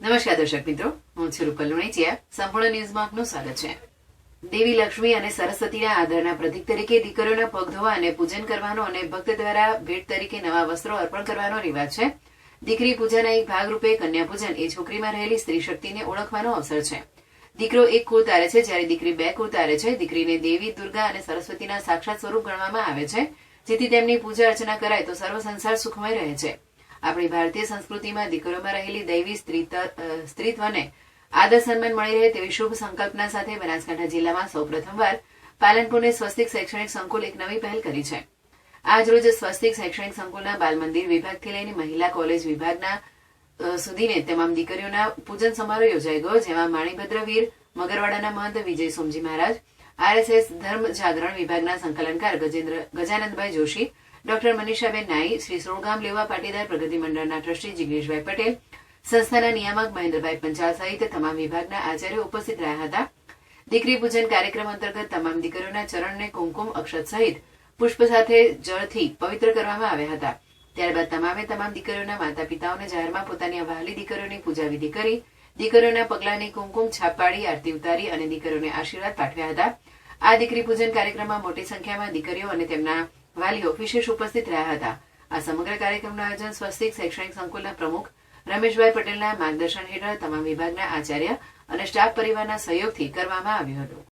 નમસ્કાર દર્શક મિત્રો, હું છું રૂપલ લુણીચિયા. સંપૂર્ણ ન્યૂઝમાં આપનું સ્વાગત છે. દેવી લક્ષ્મી અને સરસ્વતીના આદરના પ્રતીક તરીકે દીકરીઓના પગ ધોવા અને પૂજન કરવાનો અને ભક્ત દ્વારા ભેટ તરીકે નવા વસ્ત્રો અર્પણ કરવાનો રિવાજ છે. દીકરી પૂજાના એક ભાગરૂપે કન્યા પૂજન એ છોકરીમાં રહેલી સ્ત્રી શક્તિને ઓળખવાનો અવસર છે. દીકરો એક કુળ તારે છે, જ્યારે દીકરી બે કુળ તારે છે. દીકરીને દેવી, દુર્ગા અને સરસ્વતીના સાક્ષાત સ્વરૂપ ગણવામાં આવે છે. જેથી તેમની પૂજા અર્ચના કરાય તો સર્વ સંસાર સુખમય રહે છે. આપણી ભારતીય સંસ્કૃતિમાં દીકરીઓમાં રહેલી દૈવી સ્ત્રીત્વને આદર સન્માન મળી રહે તેવી શુભ સંકલ્પના સાથે બનાસકાંઠા જિલ્લામાં સૌ પ્રથમવાર પાલનપુરને સ્વસ્તિક શૈક્ષણિક સંકુલ એક નવી પહેલ કરી છે. આજ સ્વસ્તિક શૈક્ષણિક સંકુલના બાલ મંદિર વિભાગથી લઈને મહિલા કોલેજ વિભાગના સુધીને તમામ દીકરીઓના પૂજન સમારોહ યોજાઈ ગયો, જેમાં માણીભદ્ર વીર, મગરવાડાના મહંત વિજય સોમજી મહારાજ, આરએસએસ ધર્મ જાગરણ વિભાગના સંકલનકાર ગજેન્દ્ર, ગજાનંદભાઈ જોશી ડોક્ટર મનીષાબેન નાઈ શ્રી સોળગામ લેવા પાટીદાર પ્રગતિ મંડળના ટ્રસ્ટી જિગ્નેશભાઈ પટેલ, સંસ્થાના નિયામક મહેન્દ્રભાઈ પંચાલ સહિત તમામ વિભાગના આચાર્ય ઉપસ્થિત રહ્યા હતા. દીકરી પૂજન કાર્યક્રમ અંતર્ગત તમામ દીકરીઓના ચરણને કુમકુમ અક્ષત સહિત પુષ્પ સાથે જળથી પવિત્ર કરવામાં આવ્યા હતા. ત્યારબાદ તમામે તમામ દીકરીઓના માતા પિતાઓને જાહેરમાં પોતાની વહાલી દીકરીઓની પૂજા વિધિ કરી, દીકરીઓના પગલાની કુમકુમ છાપ પાડી, આરતી ઉતારી અને દીકરીઓને આશીર્વાદ પાઠવ્યા હતા. આ દીકરી પૂજન કાર્યક્રમમાં મોટી સંખ્યામાં દીકરીઓ અને તેમના વાલીઓ વિશેષ ઉપસ્થિત રહ્યા હતા. આ સમગ્ર કાર્યક્રમનું આયોજન સ્વસ્તિક શૈક્ષણિક સંકુલના પ્રમુખ રમેશભાઈ પટેલના માર્ગદર્શન હેઠળ તમામ વિભાગના આચાર્ય અને સ્ટાફ પરિવારના સહયોગથી કરવામાં આવ્યું હતું.